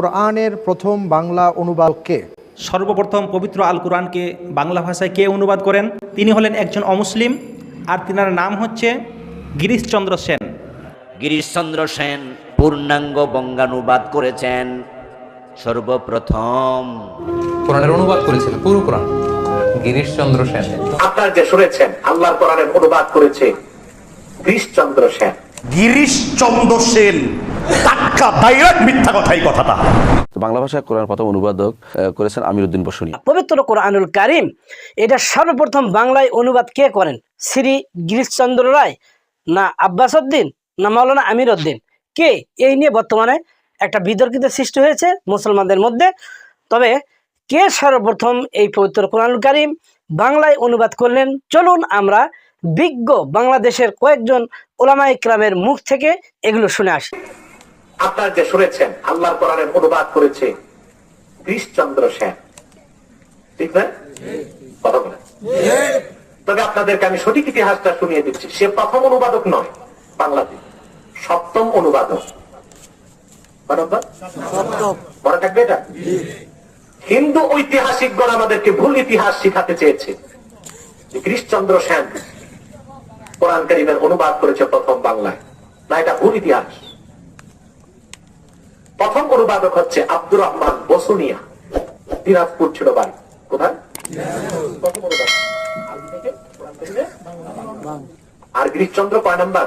কোরআনের প্রথম বাংলা অনুবাদকে সর্বপ্রথম পবিত্র আল কোরআনকে বাংলা ভাষায় কে অনুবাদ করেন? তিনি হলেন একজন অমুসলিম আর তিনার নাম হচ্ছে গিরিশচন্দ্র সেন। গিরিশচন্দ্র সেন পূর্ণাঙ্গ বঙ্গানুবাদ করেছেন। সর্বপ্রথম। কোরআনের অনুবাদ করেছেন পুরো কোরআন। গিরিশচন্দ্র সেন। আপনারা যে শুনেছেন আল্লাহর কোরআনের অনুবাদ করেছে গিরিশচন্দ্র সেন। গিরিশচন্দ্র সেন। টাটকা ডাইরেক্ট মিথ্যা কথাই কথাটা। বাংলা ভাষায় কোরআন প্রথম অনুবাদক করেছেন আমির উদ্দিন বসুনিয়া পবিত্র কোরআনুল কারিম এটা সর্বপ্রথম বাংলায় অনুবাদ কে করেন? শ্রী গিরিশচন্দ্র রায় না আব্বাস উদ্দিন না মাওলানা আমির উদ্দিন কে? এই নিয়ে বর্তমানে একটা বিতর্কিত সৃষ্টি হয়েছে মুসলমানদের মধ্যে। তবে কে সর্বপ্রথম এই পবিত্র কোরআনুল কারিম বাংলায় অনুবাদ করলেন? চলুন আমরা বিজ্ঞ বাংলাদেশের কয়েকজন ওলামা ইকরামের মুখ থেকে এগুলো শুনে আসি। আপনারা যে শুনেছেন আল্লাহর কোরআনের অনুবাদ করেছে কৃষ্ণচন্দ্র সেন। ঠিক না? কথা বলেন। তবে আপনাদেরকে আমি সঠিক ইতিহাসটা শুনিয়ে দিচ্ছি। সে প্রথম অনুবাদক নয় বাংলাতে সপ্তম অনুবাদক? মনে থাকবে এটা? হিন্দু ঐতিহাসিকগণ আমাদেরকে ভুল ইতিহাস শিখাতে চেয়েছে যে কৃষ্ণচন্দ্র সেন কোরআন করিমের অনুবাদ করেছে প্রথম বাংলায়। না এটা ভুল ইতিহাস। প্রথম অনুবাদক হচ্ছে আব্দুর রহমান বসুনিয়া। দিনাজপুর ছিল বাড়ি। কোথায়? প্রথম অনুবাদক। আর গিরিশচন্দ্র কয় নাম্বার?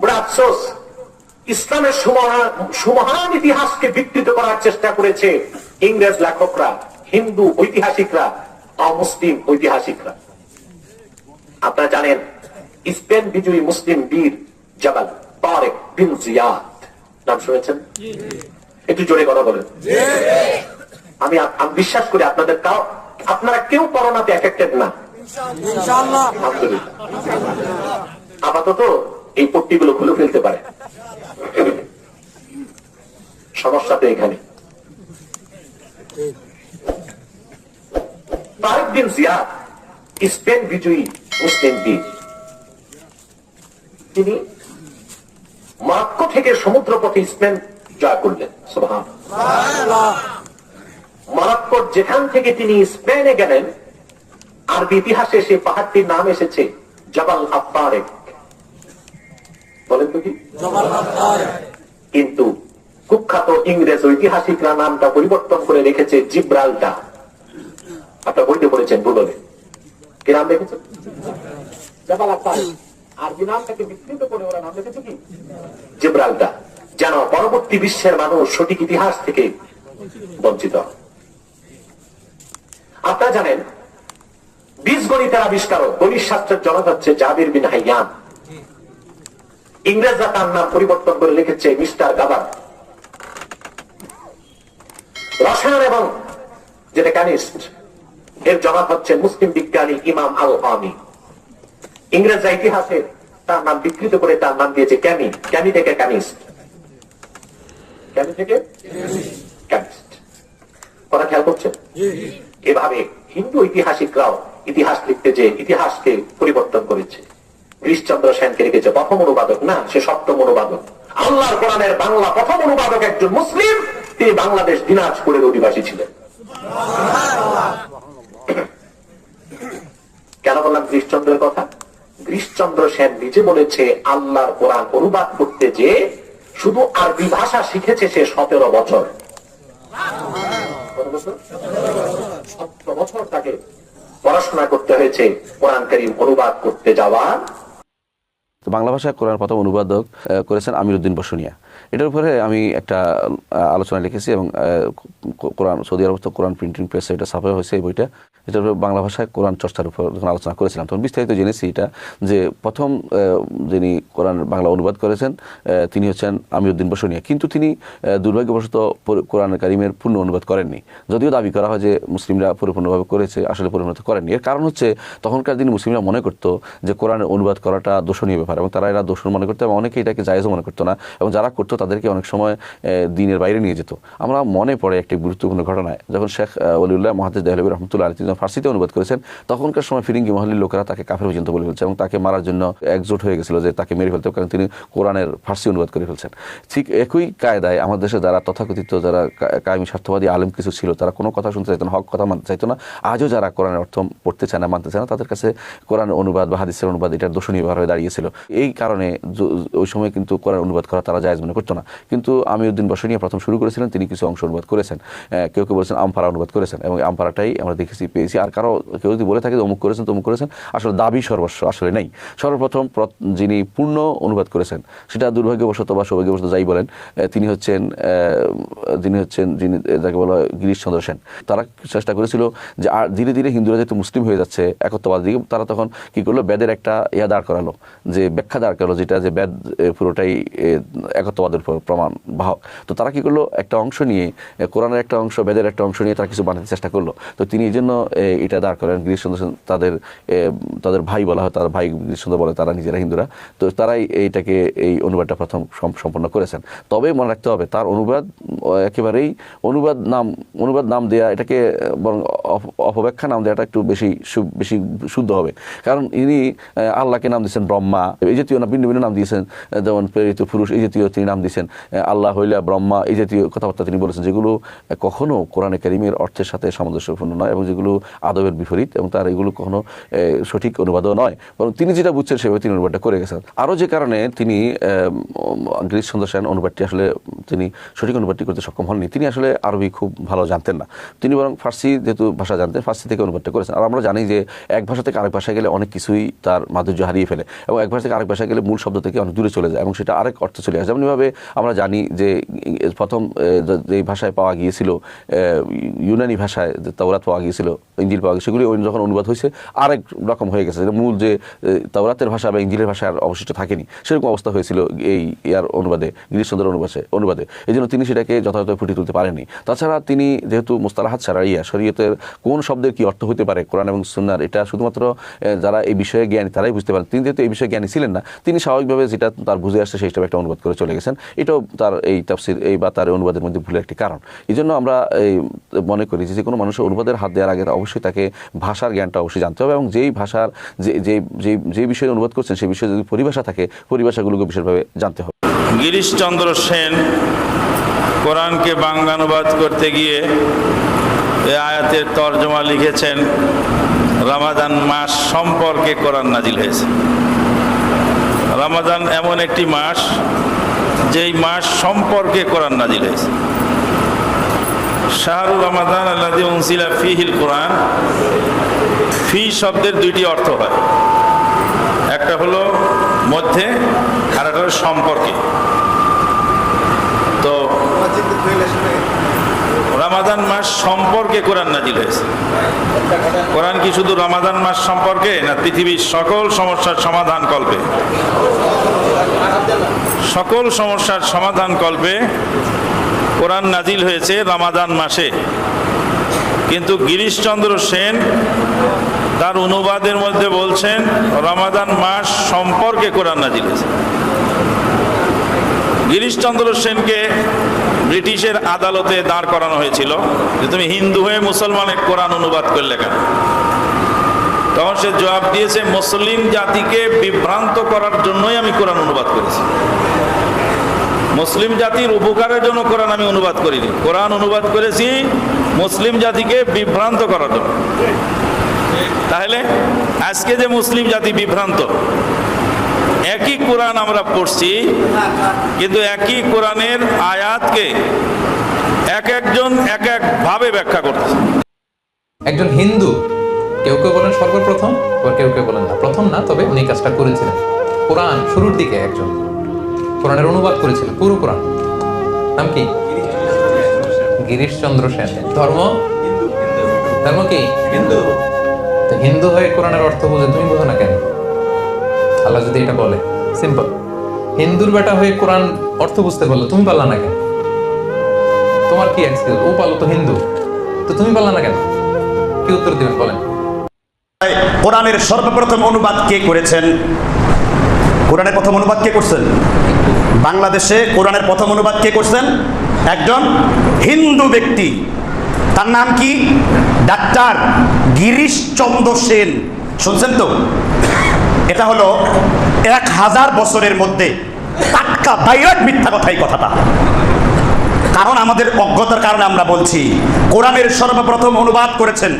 বড় আফসোস, ইসলামের সুমহান ইতিহাসকে বিকৃত করার চেষ্টা করেছে ইংরেজ লেখকরা, হিন্দু ঐতিহাসিকরা, অমুসলিম ঐতিহাসিকরা। আপনারা জানেন, স্পেন বিজয়ী মুসলিম বীর জাবাল তারেক বিন জিয়াদ। নাম শুনেছেন? একটু জোরে কথা বলেন। আমি বিশ্বাস করি আপনাদের কাউ আপনারা কেউ করোনাতে এফেক্টেড না। আপাতত এই পট্টিগুলো খুলে ফেলতে পারে। সমস্যা তো এখানে। তারেক বিন জিয়াদ, স্পেন বিজয়ী মুসলিম বীর তিনি মরক্কো থেকে সমুদ্র পথে স্পেন জয় করলেন। মরক্কোর যেখান থেকে তিনি স্পেনে গেলেন আরবি ইতিহাসে সেই পাহাড়টির নাম এসেছে জবাল আফতারেক বলেন তো কি? কিন্তু কুখ্যাত ইংরেজ ঐতিহাসিকরা নামটা পরিবর্তন করে রেখেছে জিব্রালটা। আপনার বইতে পড়েছেন ভূগোলে কি নাম রেখেছে জবাল আফতারেক আরবি যেন পরবর্তী বিশ্বের মানুষ সঠিক ইতিহাস থেকে বঞ্চিত আপনারা জানেন বীজগণিতের আবিষ্কারক গণিত শাস্ত্রের জনক হচ্ছে জাবির বিন হাইয়ান ইংরেজরা তার নাম পরিবর্তন করে লিখেছে মিস্টার গাবার। রসায়ন এবং যেটা ক্যানিস্ট এর জনক হচ্ছে মুসলিম বিজ্ঞানী ইমাম আল ইংরেজরা ইতিহাসে তার নাম বিকৃত করে তার নাম দিয়েছে ক্যামি ক্যামি থেকে ক্যামিস্ট। ক্যামি থেকে ক্যামিস্ট। কথা খেয়াল করছেন? এভাবে হিন্দু ঐতিহাসিকরাও ইতিহাস লিখতে যে ইতিহাসকে পরিবর্তন করেছে। গিরিশচন্দ্র সেনকে রেখেছে প্রথম অনুবাদক। না সে সপ্তম অনুবাদক। আল্লাহর কোরআনের বাংলা প্রথম অনুবাদক একজন মুসলিম তিনি বাংলাদেশ দিনাজপুরের অধিবাসী ছিলেন। কেন বললাম গিরিশচন্দ্রের কথা? গিরিশচন্দ্র সেন নিজে বলেছে, আল্লাহর কোরআন অনুবাদ করতে যে শুধু আরবি ভাষা শিখেছে সে সতেরো বছর। বাংলা ভাষায় কোরআন প্রথম অনুবাদক করেছেন আমির উদ্দিন বসুনিয়া। এটার উপরে আমি একটা আলোচনা লিখেছি এবং কোরআন, সৌদি আরব তো কোরআন প্রিন্টিং প্রেসে এটা ছাপা হয়েছে এই বইটা। উপরে বাংলা ভাষায় কোরআন চর্চার উপর যখন আলোচনা করেছিলাম, তখন বিস্তারিত জেনেছি এটা, যে প্রথম যিনি কোরআন বাংলা অনুবাদ করেছেন তিনি হচ্ছেন আমির উদ্দিন বসুনিয়া। কিন্তু তিনি দুর্ভাগ্যবশত কোরআন কারিমের পূর্ণ অনুবাদ করেননি। যদিও দাবি করা হয় যে মুসলিমরা পরিপূর্ণভাবে করেছে, আসলে পরিণত করেননি। এর কারণ হচ্ছে, তখনকার দিনে মুসলিমরা মনে করতো যে কোরআনের অনুবাদ করাটা দোষণীয় ব্যাপার এবং তারা এরা দোষণ মনে করতো এবং অনেকে এটাকে জায়েজও মনে করতো না এবং যারা করতো তাদেরকে অনেক সময় দিনের বাইরে নিয়ে যেত। আমরা মনে পড়ে একটি গুরুত্বপূর্ণ ঘটনায়, যখন শেখ অলিউল্লাহ মহাদিস দেহলবী রহমতুল্লাহ আলী ফার্সিতে অনুবাদ করেছেন, তখনকার সময় ফিরিঙ্গি মহলের লোকেরা তাকে কাফের পর্যন্ত বলে ফেলছে এবং তাকে মারার জন্য একজোট হয়ে গেছিল যে তাকে মেরে ফেলতে কারণ তিনি কোরআনের ফার্সি অনুবাদ করে ফেলছেন। ঠিক একই কায়দায় আমাদের দেশে যারা তথাকথিত, যারা কায়েমি, স্বার্থবাদী, আলেম কিছু ছিল, তারা কোনো কথা শুনতে চাইতো না, হক কথা মানতে চাইতো না। আজও যারা কোরআনের অর্থ পড়তে চায় না, মানতে চায় না, তাদের কাছে কোরআন অনুবাদ বা হাদিসের অনুবাদ এটার দোষণীয় হয়ে দাঁড়িয়েছিল। এই কারণে ওই সময় কিন্তু কোরআন অনুবাদ করা তারা জায়েজ মনে করতো না। কিন্তু আমি উদ্দিন বসনিয়া প্রথম শুরু করেছিলেন, তিনি কিছু অংশ অনুবাদ করেছেন। কেউ কেউ বলেছেন আমফারা অনুবাদ করেছেন এবং আমফারাটাই আমরা দেখেছি পেয়েছি আর কারও কেউ যদি বলে থাকে অমুক করেছেন, তমুক করেছেন, আসলে দাবি সর্বস্ব, আসলে নেই। সর্বপ্রথম প্র- যিনি পূর্ণ অনুবাদ করেছেন, সেটা দুর্ভাগ্যবশত বা সৌভাগ্যবশত যাই বলেন তিনি হচ্ছেন যিনি হচ্ছেন যিনি যাকে বলা হয় গিরিশচন্দ্র সেন। তারা চেষ্টা করেছিল যে আর ধীরে ধীরে হিন্দুরা যেহেতু মুসলিম হয়ে যাচ্ছে একত্ববাদ দিকে। তারা তখন কি করল? বেদের একটা ইয়া দাঁড় করালো, যে ব্যাখ্যা দাঁড় করালো, যেটা যে বেদ পুরোটাই একত্ববাদের প্রমাণ, বাহক। তো তারা কি করল? একটা অংশ নিয়ে কোরআনের একটা অংশ, বেদের একটা অংশ নিয়ে তারা কিছু বানাতে চেষ্টা করল। তো তিনি এই জন্য এটা দাঁড় করেন। গিরিশচন্দ্র সেন তাদের তাদের ভাই বলা হয়, তার ভাই গিরিশচন্দ্র বলে, তারা নিজেরা হিন্দুরা। তো তারাই এইটাকে, এই অনুবাদটা প্রথম সম্পন্ন করেছেন। তবে মনে রাখতে হবে, তার অনুবাদ একেবারেই অনুবাদ নাম অনুবাদ নাম দেয়া, এটাকে বরং অপ- অপব্যাখ্যা নাম দেওয়াটা একটু বেশি বেশি শুদ্ধ হবে। কারণ ইনি আল্লাহকে নাম দিয়েছেন ব্রহ্মা। এই জাতীয় না, ভিন্ন ভিন্ন নাম দিয়েছেন যেমন প্রেরিত পুরুষ, এই জাতীয় তিনি নাম দিয়েছেন আল্লাহ হইলা ব্রহ্মা। এই জাতীয় কথাবার্তা তিনি বলেছেন, যেগুলো কখনো কোরআনে কারিমের অর্থের সাথে সামঞ্জস্যপূর্ণ নয় এবং যেগুলো আদবের বিপরীত এবং তার এগুলো কখনো সঠিক অনুবাদও নয়। বরং তিনি যেটা বুঝছেন সেভাবে তিনি অনুবাদটা করে গেছেন। আরও যে কারণে তিনি গিরিশ চন্দ্র সেন অনুবাদটি আসলে তিনি সঠিক অনুবাদটি করতে সক্ষম হননি। তিনি আসলে আরবি খুব ভালো জানতেন না। তিনি বরং ফার্সি যেহেতু ভাষা জানতেন, ফার্সি থেকে অনুবাদটা করেছেন। আর আমরা জানি যে এক ভাষা থেকে আরেক ভাষায় গেলে অনেক কিছুই তার মাধুর্য হারিয়ে ফেলে এবং এক ভাষা থেকে আরেক ভাষায় গেলে মূল শব্দ থেকে অনেক দূরে চলে যায় এবং সেটা আরেক অর্থে চলে আসে। যেমনভাবে আমরা জানি যে প্রথম যে- ভাষায় পাওয়া গিয়েছিল ইউনানি ভাষায় তাওরাত পাওয়া গিয়েছিল ইঞ্জিল পাওয়া গিয়েছিল সেগুলি যখন অনুবাদ হয়েছে, আরেক রকম হয়ে গেছে মূল যে তাওরাতের ভাষা বা ইঞ্জিলের ভাষা আর অবশিষ্ট থাকেনি, সেরকম অবস্থা হয়েছিল এই ইয়ার অনুবাদে গিরিশচন্দ্র অনুবাদে অনুবাদে। এই জন্য তিনি সেটাকে যথাযথ ফুটিয়ে তুলতে পারেননি। তাছাড়া তিনি যেহেতু মোস্তালাহাত ছাড়া ইয়া শরীয়তের কোন শব্দের কি অর্থ হতে পারে, কোরআন এবং সুন্নার, এটা শুধুমাত্র যারা এই বিষয়ে জ্ঞানী তারাই বুঝতে পারেন তিনি যেহেতু এই বিষয়ে জ্ঞানী ছিলেন না, তিনি স্বাভাবিকভাবে যেটা তার বুঝে আসছে সেই একটা অনুবাদ করে চলে গেছেন। এটাও তার এই তাফসির, এই বা তার অনুবাদের মধ্যে ভুলের একটি কারণ। এই জন্য আমরা, এই, মনে করি যে কোনো মানুষের অনুবাদের হাত দেওয়ার আগে অবশ্যই তাকে ভাষার জ্ঞানটা অবশ্যই জানতে হবে এবং যেই ভাষার, যে যে, যে- বিষয়ে অনুবাদ করছেন, সেই বিষয়ে যদি পরিভাষা থাকে, পরিভাষাগুলোকে বিশেষভাবে জানতে হবে। গিরিশচন্দ্র সেন কোরআনকে বাংলানুবাদ করতে গিয়ে এ আয়াতের তর্জমা লিখেছেন, রামাদান মাস সম্পর্কে কোরআন নাজিল হয়েছে। রামাদান এমন একটি মাস, যেই মাস সম্পর্কে কোরআন নাজিল হয়েছে। শাহরুর রমাদান আল্লাদি উনসিলা ফিহিল কোরআন। ফি শব্দের দুইটি অর্থ হয়। একটা হলো মধ্যে আর একটা সম্পর্কে। তো রামাদান মাস সম্পর্কে কোরআন নাজিল হয়েছে। কোরআন কি শুধু রামাদান মাস সম্পর্কে, না পৃথিবীর সকল সমস্যার সমাধান কল্পে? সকল সমস্যার সমাধান কল্পে কোরআন নাজিল হয়েছে রামাদান মাসে। কিন্তু গিরিশচন্দ্র সেন তার অনুবাদের মধ্যে বলছেন, রমাদান মাস সম্পর্কে কোরআন নাজিল হয়েছে। গিরিশচন্দ্র সেনকে ব্রিটিশের আদালতে দাঁড় করানো হয়েছিল যে তুমি হিন্দু হয়ে মুসলমানের কোরআন অনুবাদ করলে কেন? তখন সে জবাব দিয়েছে, মুসলিম জাতিকে বিভ্রান্ত করার জন্যই আমি কোরআন অনুবাদ করেছি। মুসলিম জাতির উপকারের জন্য কোরআন আমি অনুবাদ করিনি। কোরআন অনুবাদ করেছি মুসলিম জাতিকে বিভ্রান্ত করার জন্য। তাহলে আজকে যে মুসলিম জাতি বিভ্রান্ত, একই কোরআন আমরা পড়ছি, কিন্তু একই কোরআনের আয়াতকে এক একজন এক এক ভাবে ব্যাখ্যা করতেছে একজন হিন্দু, কেউ কেউ বলেন সর্বপ্রথম কেউ কেউ বলেন না। প্রথম না, তবে উনি কাজটা করেছিলেন। কোরআন শুরুর দিকে একজন। কোরআনের অনুবাদ করেছিলেন পুরো কোরআন। নাম কি? গিরিশচন্দ্র সেন। ধর্ম? ধর্ম কি? হিন্দু। হিন্দু হয়ে কোরআনের অর্থ বুঝে তুমি বোঝো না কেন? আল্লাহ যদি এটা বলে সিম্পল। হিন্দুর বেটা হয়ে কোরআন অর্থ বুঝতে পারল তুমি পারলা না কেন? তোমার কি এক্সকিউজ ও পারল তো হিন্দু। তো তুমি পারলা না কেন? কি উত্তর দিবেন বলেন। কোরআনের সর্বপ্রথম অনুবাদ কে করেছেন? কোরআনের প্রথম অনুবাদ কে করছেন? বাংলাদেশে কোরআনের প্রথম অনুবাদ কে করছেন? একজন হিন্দু ব্যক্তি। তার নাম কি? ডাক্তার গিরিশ চন্দ্র সেন। শুনছেন তো? এটা হলো এক হাজার বছরের মধ্যে টাটকা ডাইরেক্ট মিথ্যা কথা এই কথাটা। কারণ আমাদের অজ্ঞতার কারণে আমরা বলছি, কোরআনের সর্বপ্রথম অনুবাদ করেছেন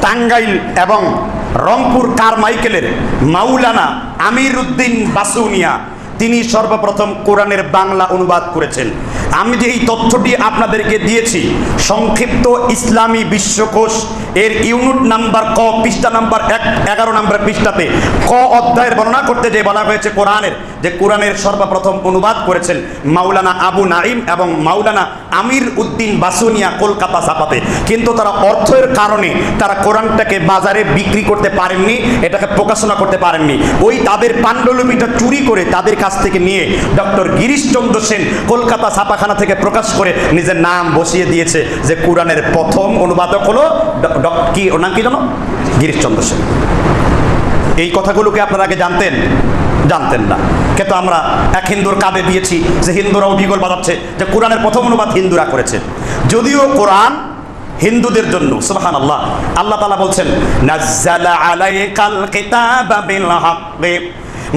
টাঙ্গাইল এবং রংপুর কারমাইকেলের মাউলানা আমির উদ্দিন বাসুনিয়া। তিনি সর্বপ্রথম কোরআনের বাংলা অনুবাদ করেছেন। আমি যে এই তথ্যটি আপনাদেরকে দিয়েছি, সংক্ষিপ্ত ইসলামী বিশ্বকোষ, এর ইউনিট নাম্বার ক, পৃষ্ঠা নাম্বার এক, এগারো নাম্বার পৃষ্ঠাতে ক অধ্যায়ের বর্ণনা করতে যে বলা হয়েছে কোরআনের, যে কোরআনের সর্বপ্রথম অনুবাদ করেছেন মাওলানা আবু নাইম এবং মাওলানা আমির উদ্দিন বাসুনিয়া কলকাতা ছাপাতে। কিন্তু তারা অর্থের কারণে তারা কোরআনটাকে বাজারে বিক্রি করতে পারেননি, এটাকে প্রকাশনা করতে পারেননি। ওই তাদের পাণ্ডুলিপিটা চুরি করে তাদের কাছ থেকে নিয়ে ডক্টর গিরিশচন্দ্র সেন কলকাতা ছাপাখানা থেকে প্রকাশ করে নিজের নাম বসিয়ে দিয়েছে যে কোরআনের প্রথম অনুবাদক হলো কি, ওর নাম কি জানো গিরিশচন্দ্র সেন। এই কথাগুলোকে আপনারা আগে জানতেন? জানতেন না। কিন্তু আমরা এক হিন্দুর কাঁধে দিয়েছি যে হিন্দুরাও বিগল বাজাচ্ছে যে কোরআনের প্রথম অনুবাদ হিন্দুরা করেছে। যদিও কোরআন হিন্দুদের জন্য সুবহান আল্লাহ আল্লাহ তালা বলছেন, নাজ্জালা আলাইকাল কিতাবা বিল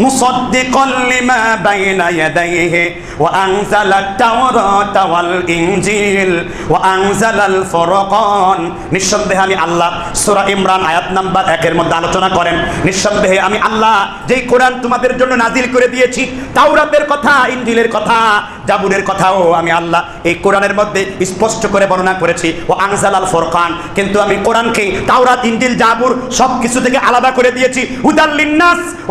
মুসাদ্দিকাল লিমা বাইনা ইয়াদাইহি ওয়া আনজালাত তাওরাতা ওয়াল ইনজিল ওয়া আনজালাল ফুরকান। নিঃসন্দেহে আমি আল্লাহ সূরা ইমরান আয়াত নাম্বার 1 এর মধ্যে আলোচনা করেন। নিঃসন্দেহে আমি আল্লাহ যেই কোরআন তোমাদের জন্য নাজিল করে দিয়েছি, তাওরাতের কথা, ইনজিলের কথা জাবুরের কথাও আমি আল্লাহ এই কোরআনের মধ্যে স্পষ্ট করে বর্ণনা করেছি। ও আনজাল আল ফোরকান। কিন্তু আমি কোরআনকে তাওরাত, ইনজিল, জাবুর সব কিছু থেকে আলাদা করে দিয়েছি। হুদাল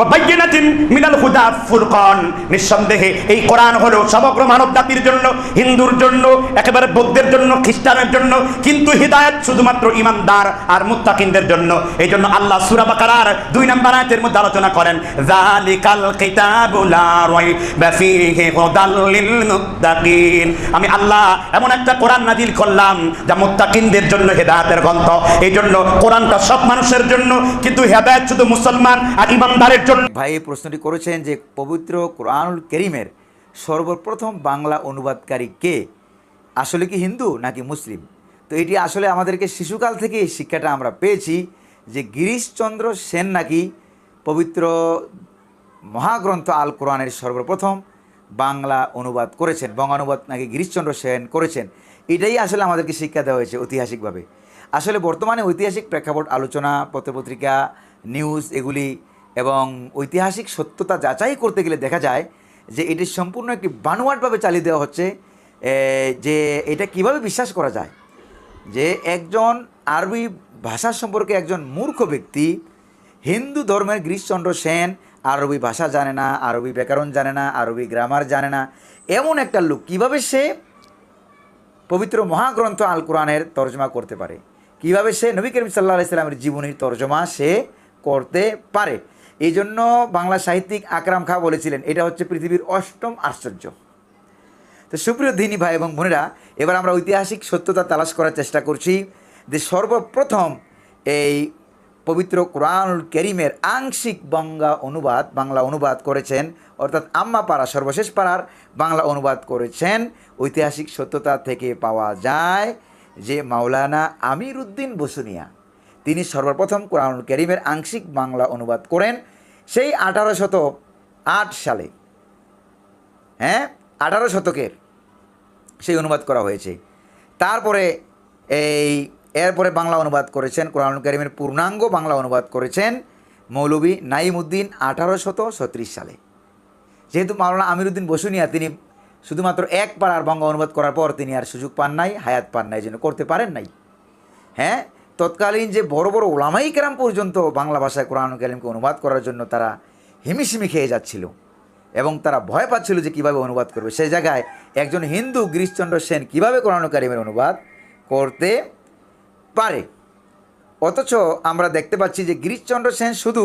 ও বাইয়িনাতিন মিনাল হুদা ফুরকান। নিঃসন্দেহে এই কোরআন হলো সমগ্র মানব জাতির জন্য, হিন্দুর জন্য, একেবারে বৌদ্ধের জন্য, খ্রিস্টানের জন্য, কিন্তু হিদায়াত শুধুমাত্র ইমানদার আর মুত্তাকিনদের জন্য। এই জন্য আল্লাহ সূরা বাকারার দুই নম্বর আয়াতের মধ্যে আলোচনা করেন, যালিকাল কিতাবু লা রাইবা ফীহি হুদাল আমি আল্লাহ এমন একটা কোরআন নাজিল করলাম যা মুত্তাকিনদের জন্য হেদায়েতের গ্রন্থ। এই জন্য কোরআনটা সব মানুষের জন্য, কিন্তু হেদায়েত শুধু মুসলমান আর ইমানদারের জন্য। ভাই, এই প্রশ্নটি করেছেন যে পবিত্র কোরআনুল করিমের সর্বপ্রথম বাংলা অনুবাদকারী কে? আসলে কি হিন্দু নাকি মুসলিম? তো এটি আসলে আমাদেরকে শিশুকাল থেকে এই শিক্ষাটা আমরা পেয়েছি যে গিরিশচন্দ্র সেন নাকি পবিত্র মহাগ্রন্থ আল কোরআনের সর্বপ্রথম বাংলা অনুবাদ করেছেন, বঙ্গানুবাদ নাকি গিরিশচন্দ্র সেন করেছেন, এটাই আসলে আমাদেরকে শিক্ষা দেওয়া হয়েছে ঐতিহাসিকভাবে। আসলে বর্তমানে ঐতিহাসিক প্রেক্ষাপট, আলোচনা, পত্রপত্রিকা, নিউজ এগুলি এবং ঐতিহাসিক সত্যতা যাচাই করতে গেলে দেখা যায় যে এটি সম্পূর্ণ একটি বানোয়াটভাবে চালিয়ে দেওয়া হচ্ছে যে এটা কীভাবে বিশ্বাস করা যায়? যে একজন আরবি ভাষা সম্পর্কে একজন মূর্খ ব্যক্তি হিন্দু ধর্মের গিরিশচন্দ্র সেন আরবি ভাষা জানে না, আরবি ব্যাকরণ জানে না, আরবি গ্রামার জানে না। এমন একটা লোক কীভাবে সে পবিত্র মহাগ্রন্থ আল কোরআনের তর্জমা করতে পারে? কীভাবে সে নবী করিম সাল্লাহ সাল্লামের জীবনীর তর্জমা সে করতে পারে? এই জন্য বাংলা সাহিত্যিক আকরাম খা বলেছিলেন, এটা হচ্ছে পৃথিবীর অষ্টম আশ্চর্য। তো সুপ্রিয় দিনী ভাই এবং বোনেরা, এবার আমরা ঐতিহাসিক সত্যতা তালাশ করার চেষ্টা করছি যে সর্বপ্রথম এই পবিত্র কোরআনুল করিমের আংশিক বাংলা অনুবাদ বাংলা অনুবাদ করেছেন, অর্থাৎ আম্মা পাড়া, সর্বশেষ পাড়ার বাংলা অনুবাদ করেছেন। ঐতিহাসিক সত্যতা থেকে পাওয়া যায় যে মাওলানা আমির উদ্দিন বসুনিয়া, তিনি সর্বপ্রথম কোরআনুল করিমের আংশিক বাংলা অনুবাদ করেন। সেই আঠারোশত আট সালে হ্যাঁ আঠারো শতকের সেই অনুবাদ করা হয়েছে। তারপরে এই এরপরে বাংলা অনুবাদ করেছেন কোরআন করিমের পূর্ণাঙ্গ বাংলা অনুবাদ করেছেন মৌলবী নাইমুদ্দিন আঠারোশত ছত্রিশ সালে। যেহেতু মাওলানা আমিরুদ্দিন বসুনিয়া তিনি শুধুমাত্র এক পাড়ার বঙ্গ অনুবাদ করার পর তিনি আর সুযোগ পান নাই, হায়াত পান নাই জন্য করতে পারেন নাই। হ্যাঁ তৎকালীন যে বড় বড় ওলামাই কেরাম পর্যন্ত বাংলা ভাষায় কোরআন কালিমকে অনুবাদ করার জন্য তারা হিমিশিমি খেয়ে যাচ্ছিল এবং তারা ভয় পাচ্ছিল যে কীভাবে অনুবাদ করবে। সেই জায়গায় একজন হিন্দু গিরিশচন্দ্র সেন কীভাবে কোরআন কারিমের অনুবাদ করতে পারে। অথচ আমরা দেখতে পাচ্ছি যে গিরিশচন্দ্র সেন শুধু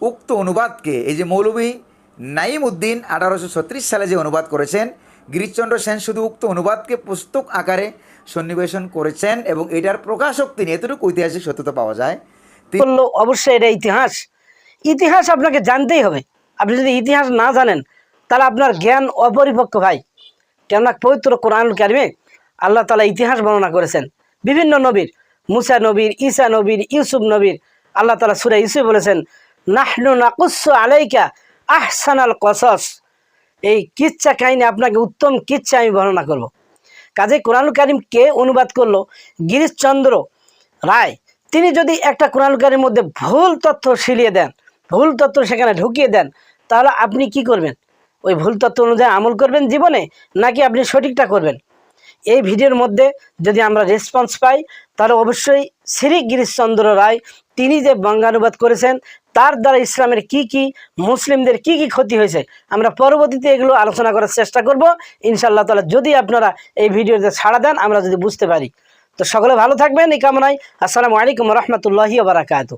উক্ত অনুবাদকে, এই যে মৌলভী নাইম উদ্দিন আঠারোশো ছত্রিশ সালে যে অনুবাদ করেছেন, গিরিশচন্দ্র সেন শুধু উক্ত অনুবাদকে পুস্তক আকারে সন্নিবেশন করেছেন এবং এটার প্রকাশক তিনি এতটুকু ঐতিহাসিক সত্যতা পাওয়া যায়। বলল, অবশ্যই এটা ইতিহাস। ইতিহাস আপনাকে জানতেই হবে। আপনি যদি ইতিহাস না জানেন, তাহলে আপনার জ্ঞান অপরিপক্ক ভাই। কেননা পবিত্র কোরআন কারিমে আল্লাহ তালা ইতিহাস বর্ণনা করেছেন। বিভিন্ন নবীর মুসা নবীর, ঈসা নবীর, ইউসুফ নবীর, আল্লাহ তালা সুরা ইউসুফ বলেছেন, নাহনু নাকুসু আলাইকা আহসানাল কসস। এই কিচ্ছা কাহিনী আপনাকে উত্তম কিচ্ছা আমি বর্ণনা করব। কাজে কোরআন কারিম কে অনুবাদ করল? গিরিশচন্দ্র রায়। তিনি যদি একটা কোরআন কারিমের মধ্যে ভুল তথ্য শিলিয়ে দেন, ভুল তথ্য সেখানে ঢুকিয়ে দেন, তাহলে আপনি কি করবেন? ওই ভুল তথ্য অনুযায়ী আমল করবেন জীবনে, নাকি আপনি সঠিকটা করবেন? এই ভিডিওর মধ্যে যদি আমরা রেসপন্স পাই, তাহলে অবশ্যই শ্রী গিরিশচন্দ্র রায়, তিনি যে বঙ্গানুবাদ করেছেন, তার দ্বারা ইসলামের কি কি, মুসলিমদের কি কি ক্ষতি হয়েছে, আমরা পরবর্তীতে এগুলো আলোচনা করার চেষ্টা করব। ইনশাআল্লাহ তালা যদি আপনারা এই ভিডিওতে ছাড়া দেন, আমরা যদি বুঝতে পারি। তো সকলে ভালো থাকবেন, এই কামনায়। আসসালামু আলাইকুম রহমতুল্লাহি বারাকাতু